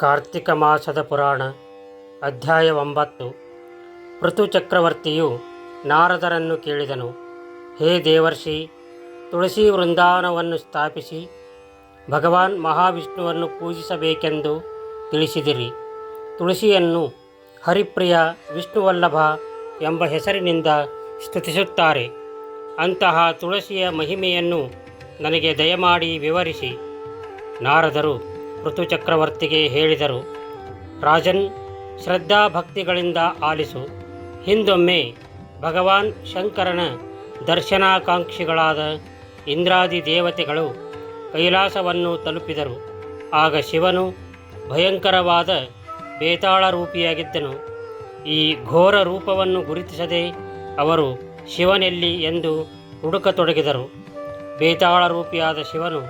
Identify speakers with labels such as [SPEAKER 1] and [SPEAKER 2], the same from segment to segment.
[SPEAKER 1] ಕಾರ್ತಿಕ ಮಾಸದ ಪುರಾಣ, ಅಧ್ಯಾಯ ಒಂಬತ್ತು. ಪೃಥು ಚಕ್ರವರ್ತಿಯು ನಾರದರನ್ನು ಕೇಳಿದನು. ಹೇ ದೇವರ್ಷಿ, ತುಳಸಿ ವೃಂದಾವನವನ್ನು ಸ್ಥಾಪಿಸಿ, ಭಗವಾನ್ ಮಹಾವಿಷ್ಣುವನ್ನು ಪೂಜಿಸಬೇಕೆಂದು ತಿಳಿಸಿದಿರಿ. ತುಳಸಿಯನ್ನು ಹರಿಪ್ರಿಯ ವಿಷ್ಣುವಲ್ಲಭ ಎಂಬ ಹೆಸರಿನಿಂದ ಸ್ತುತಿಸುತ್ತಾರೆ. ಅಂತಹ ತುಳಸಿಯ ಮಹಿಮೆಯನ್ನು ನನಗೆ ದಯಮಾಡಿ ವಿವರಿಸಿ. ನಾರದರು ಋತು ಚಕ್ರವರ್ತಿಗೆ ಹೇಳಿದರು. ರಾಜನ್ ಶ್ರದ್ಧಾಭಕ್ತಿಗಳಿಂದ ಆಲಿಸು. ಹಿಂದೊಮ್ಮೆ ಭಗವಾನ್ ಶಂಕರನ ದರ್ಶನಾಕಾಂಕ್ಷಿಗಳಾದ ಇಂದ್ರಾದಿ ದೇವತೆಗಳು ಕೈಲಾಸವನ್ನು ತಲುಪಿದರು. ಆಗ ಶಿವನು ಭಯಂಕರವಾದ ಬೇತಾಳ ರೂಪಿಯಾಗಿದ್ದನು ಈ ಘೋರ ರೂಪವನ್ನು ಗುರುತಿಸದೆ ಅವರು ಶಿವನೆಲ್ಲಿ ಎಂದು ಹುಡುಕತೊಡಗಿದರು. ಬೇತಾಳ ರೂಪಿಯಾದ ಶಿವನು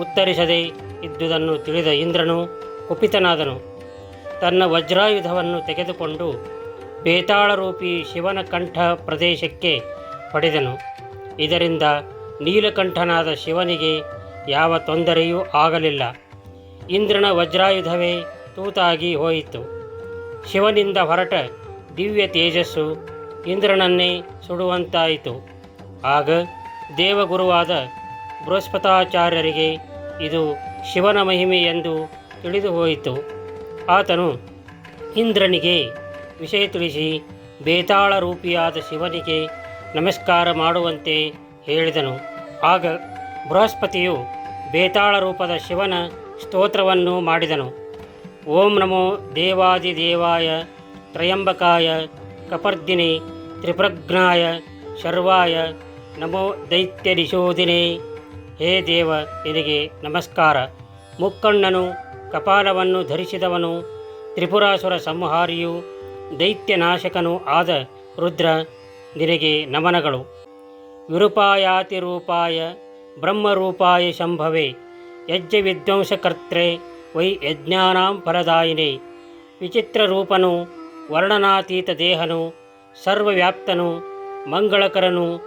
[SPEAKER 1] ಉತ್ತರಿಸದೆ ಇದ್ದುದನ್ನು ತಿಳಿದ ಇಂದ್ರನು ಕುಪಿತನಾದನು. ತನ್ನ ವಜ್ರಾಯುಧವನ್ನು ತೆಗೆದುಕೊಂಡು ಬೇತಾಳರೂಪಿ ಶಿವನ ಕಂಠ ಪ್ರದೇಶಕ್ಕೆ ಪಡೆದನು. ಇದರಿಂದ ನೀಲಕಂಠನಾದ ಶಿವನಿಗೆ ಯಾವ ತೊಂದರೆಯೂ ಆಗಲಿಲ್ಲ. ಇಂದ್ರನ ವಜ್ರಾಯುಧವೇ ತೂತಾಗಿ ಹೋಯಿತು. ಶಿವನಿಂದ ಹೊರಟ ದಿವ್ಯ ತೇಜಸ್ಸು ಇಂದ್ರನನ್ನೇ ಸುಡುವಂತಾಯಿತು. ಆಗ ದೇವಗುರುವಾದ ಬೃಹಸ್ಪತಾಚಾರ್ಯರಿಗೆ ಇದು ಶಿವನ ಮಹಿಮೆ ಎಂದು ತಿಳಿದು ಹೋಯಿತು ಆತನು ಇಂದ್ರನಿಗೆ ವಿಷಯ ತಿಳಿಸಿ ಬೇತಾಳ ರೂಪಿಯಾದ ಶಿವನಿಗೆ ನಮಸ್ಕಾರ ಮಾಡುವಂತೆ ಹೇಳಿದನು. ಆಗ ಬೃಹಸ್ಪತಿಯು ಬೇತಾಳ ರೂಪದ ಶಿವನ ಸ್ತೋತ್ರವನ್ನು ಮಾಡಿದನು. ಓಂ ನಮೋ ದೇವಾದಿದೇವಾಯ ತ್ರಯಂಬಕಾಯ ಕಪರ್ದಿನಿ ತ್ರಿಪ್ರಜ್ಞಾಯ ಶರ್ವಾಯ ನಮೋ ದೈತ್ಯರಿಶೋಧಿನೇ ಹೇ ದೇವ, ನಿನಗೆ ನಮಸ್ಕಾರ. ಮುಕ್ಕಣ್ಣನು, ಕಪಾಲವನ್ನು ಧರಿಸಿದವನು, ತ್ರಿಪುರಾಸುರ ಸಂಹಾರಿಯು, ದೈತ್ಯನಾಶಕನೂ ಆದ ರುದ್ರ, ನಿನಗೆ ನಮನಗಳು. ವಿರೂಪಾಯಾತಿರೂಪಾಯ, ಬ್ರಹ್ಮರೂಪಾಯ ಶಂಭವೇ, ಯಜ್ಞ ವಿಧ್ವಂಸಕರ್ತ್ರೆ, ವೈ ಯಜ್ಞಾನಾಂ ಫಲದಾಯಿನೇ. ವಿಚಿತ್ರರೂಪನು, ವರ್ಣನಾತೀತ ದೇಹನು, ಸರ್ವವ್ಯಾಪ್ತನು, ಮಂಗಳಕರನು,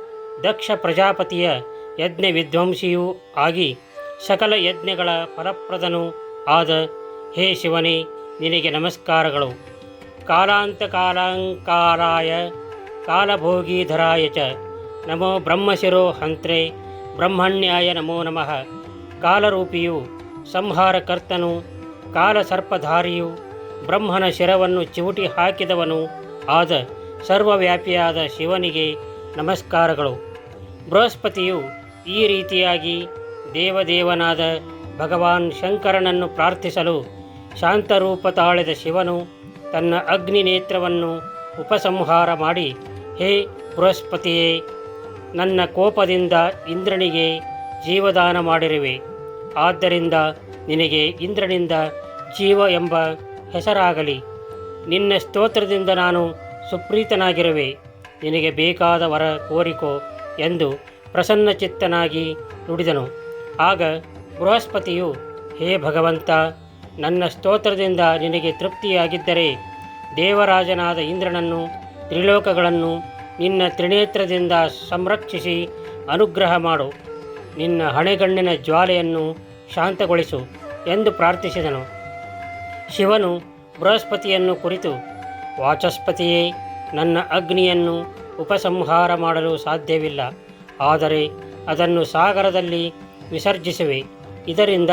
[SPEAKER 1] ದಕ್ಷ ಪ್ರಜಾಪತಿಯ ಯಜ್ಞ ವಿಧ್ವಂಸಿಯೂ ಆಗಿ ಸಕಲ ಯಜ್ಞಗಳ ಫಲಪ್ರದನೂ ಆದ ಹೇ ಶಿವನೇ, ನಿನಗೆ ನಮಸ್ಕಾರಗಳು. ಕಾಲಾಂತಕಾಲಾಂಕಾರಾಯ ಕಾಲಭೋಗೀಧರಾಯ ಚ ನಮೋ ಬ್ರಹ್ಮಶಿರೋ ಹಂತ್ರೆ ಬ್ರಹ್ಮಣ್ಯಾಯ ನಮೋ ನಮಃ. ಕಾಲರೂಪಿಯು, ಸಂಹಾರಕರ್ತನು, ಕಾಲಸರ್ಪಧಾರಿಯು, ಬ್ರಹ್ಮನ ಶಿರವನ್ನು ಚಿವುಟಿ ಹಾಕಿದವನು ಆದ ಸರ್ವವ್ಯಾಪಿಯಾದ ಶಿವನಿಗೆ ನಮಸ್ಕಾರಗಳು. ಬೃಹಸ್ಪತಿಯು ಈ ರೀತಿಯಾಗಿ ದೇವದೇವನಾದ ಭಗವಾನ್ ಶಂಕರನನ್ನು ಪ್ರಾರ್ಥಿಸಲು ಶಾಂತರೂಪ ತಾಳಿದ ಶಿವನು ತನ್ನ ಅಗ್ನಿ ನೇತ್ರವನ್ನು ಉಪಸಂಹಾರ ಮಾಡಿ, ಹೇ ಬೃಹಸ್ಪತಿಯೇ, ನನ್ನ ಕೋಪದಿಂದ ಇಂದ್ರನಿಗೆ ಜೀವದಾನ ಮಾಡಿರುವೆ. ಆದ್ದರಿಂದ ನಿನಗೆ ಇಂದ್ರನಿಂದ ಜೀವ ಎಂಬ ಹೆಸರಾಗಲಿ. ನಿನ್ನ ಸ್ತೋತ್ರದಿಂದ ನಾನು ಸುಪ್ರೀತನಾಗಿರುವೆ. ನಿನಗೆ ಬೇಕಾದ ವರ ಕೋರಿಕೋ ಎಂದು ಪ್ರಸನ್ನಚಿತ್ತನಾಗಿ ನುಡಿದನು. ಆಗ ಬೃಹಸ್ಪತಿಯು, ಹೇ ಭಗವಂತ, ನನ್ನ ಸ್ತೋತ್ರದಿಂದ ನಿನಗೆ ತೃಪ್ತಿಯಾಗಿದ್ದರೆ ದೇವರಾಜನಾದ ಇಂದ್ರನನ್ನು, ತ್ರಿಲೋಕಗಳನ್ನು ನಿನ್ನ ತ್ರಿನೇತ್ರದಿಂದ ಸಂರಕ್ಷಿಸಿ ಅನುಗ್ರಹ ಮಾಡು. ನಿನ್ನ ಹಣೆಗಣ್ಣಿನ ಜ್ವಾಲೆಯನ್ನು ಶಾಂತಗೊಳಿಸು ಎಂದು ಪ್ರಾರ್ಥಿಸಿದನು. ಶಿವನು ಬೃಹಸ್ಪತಿಯನ್ನು ಕುರಿತು, ವಾಚಸ್ಪತಿಯೇ, ನನ್ನ ಅಗ್ನಿಯನ್ನು ಉಪಸಂಹಾರ ಮಾಡಲು ಸಾಧ್ಯವಿಲ್ಲ. ಆದರೆ ಅದನ್ನು ಸಾಗರದಲ್ಲಿ ವಿಸರ್ಜಿಸುವೆ. ಇದರಿಂದ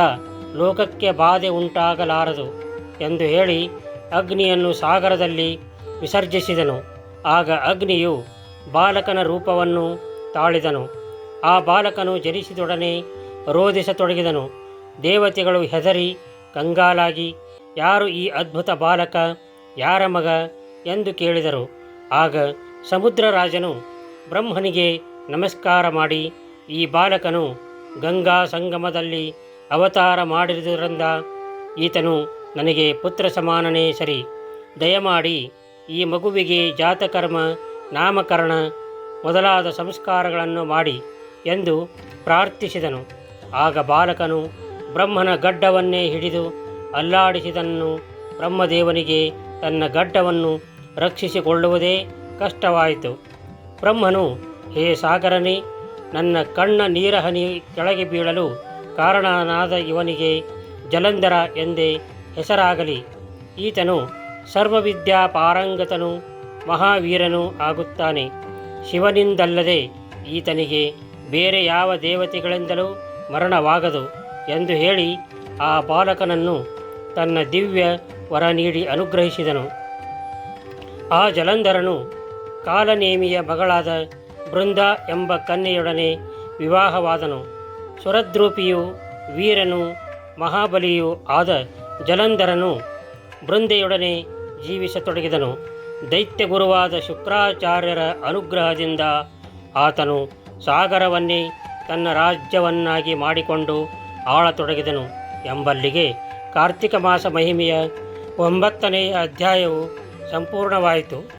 [SPEAKER 1] ಲೋಕಕ್ಕೆ ಬಾಧೆ ಉಂಟಾಗಲಾರದು ಎಂದು ಹೇಳಿ ಅಗ್ನಿಯನ್ನು ಸಾಗರದಲ್ಲಿ ವಿಸರ್ಜಿಸಿದನು. ಆಗ ಅಗ್ನಿಯು ಬಾಲಕನ ರೂಪವನ್ನು ತಾಳಿದನು. ಆ ಬಾಲಕನು ಜನಿಸಿದೊಡನೆ ರೋಧಿಸತೊಡಗಿದನು. ದೇವತೆಗಳು ಹೆದರಿ ಕಂಗಾಲಾಗಿ, ಯಾರು ಈ ಅದ್ಭುತ ಬಾಲಕ? ಯಾರ ಮಗ? ಎಂದು ಕೇಳಿದರು. ಆಗ ಸಮುದ್ರ ರಾಜನು ಬ್ರಹ್ಮನಿಗೆ ನಮಸ್ಕಾರ ಮಾಡಿ ಈ ಬಾಲಕನು ಗಂಗಾ ಸಂಗಮದಲ್ಲಿ ಅವತಾರ ಮಾಡಿರುವುದರಿಂದ ಈತನು ನನಗೆ ಪುತ್ರ ಸಮಾನನೇ ಸರಿ. ದಯಮಾಡಿ ಈ ಮಗುವಿಗೆ ಜಾತಕರ್ಮ, ನಾಮಕರಣ ಮೊದಲಾದ ಸಂಸ್ಕಾರಗಳನ್ನು ಮಾಡಿ ಎಂದು ಪ್ರಾರ್ಥಿಸಿದನು. ಆಗ ಬಾಲಕನು ಬ್ರಹ್ಮನ ಗಡ್ಡವನ್ನೇ ಹಿಡಿದು ಅಲ್ಲಾಡಿಸಿದನ್ನು ಬ್ರಹ್ಮದೇವನಿಗೆ ತನ್ನ ಗಡ್ಡವನ್ನು ರಕ್ಷಿಸಿಕೊಳ್ಳುವುದೇ ಕಷ್ಟವಾಯಿತು. ಬ್ರಹ್ಮನು ಹೇ ಸಾಗರನೇ, ನನ್ನ ಕಣ್ಣ ನೀರಹನಿ ಕೆಳಗೆ ಬೀಳಲು ಕಾರಣನಾದ ಇವನಿಗೆ ಜಲಂಧರ ಎಂದೇ ಹೆಸರಾಗಲಿ. ಈತನು ಸರ್ವವಿದ್ಯಾ ಪಾರಂಗತನು, ಮಹಾವೀರನೂ ಆಗುತ್ತಾನೆ. ಶಿವನಿಂದಲ್ಲದೆ ಈತನಿಗೆ ಬೇರೆ ಯಾವ ದೇವತೆಗಳಿಂದಲೂ ಮರಣವಾಗದು ಎಂದು ಹೇಳಿ ಆ ಬಾಲಕನನ್ನು ತನ್ನ ದಿವ್ಯ ವರ ನೀಡಿ ಅನುಗ್ರಹಿಸಿದನು. ಆ ಜಲಂಧರನು ಕಾಲನೇಮಿಯ ಮಗಳಾದ ಬೃಂದ ಎಂಬ ಕನ್ಯೆಯೊಡನೆ ವಿವಾಹವಾದನು. ಸುರದ್ರೂಪಿಯು ವೀರನು, ಮಹಾಬಲಿಯೂ ಆದ ಜಲಂಧರನು ಬೃಂದೆಯೊಡನೆ ಜೀವಿಸತೊಡಗಿದನು. ದೈತ್ಯ ಗುರುವಾದ ಶುಕ್ರಾಚಾರ್ಯರ ಅನುಗ್ರಹದಿಂದ ಆತನು ಸಾಗರವನ್ನೇ ತನ್ನ ರಾಜ್ಯವನ್ನಾಗಿ ಮಾಡಿಕೊಂಡು ಆಳತೊಡಗಿದನು ಎಂಬಲ್ಲಿಗೆ ಕಾರ್ತಿಕ ಮಾಸ ಮಹಿಮೆಯ ಒಂಬತ್ತನೆಯ ಅಧ್ಯಾಯವು ಸಂಪೂರ್ಣವಾಯಿತು.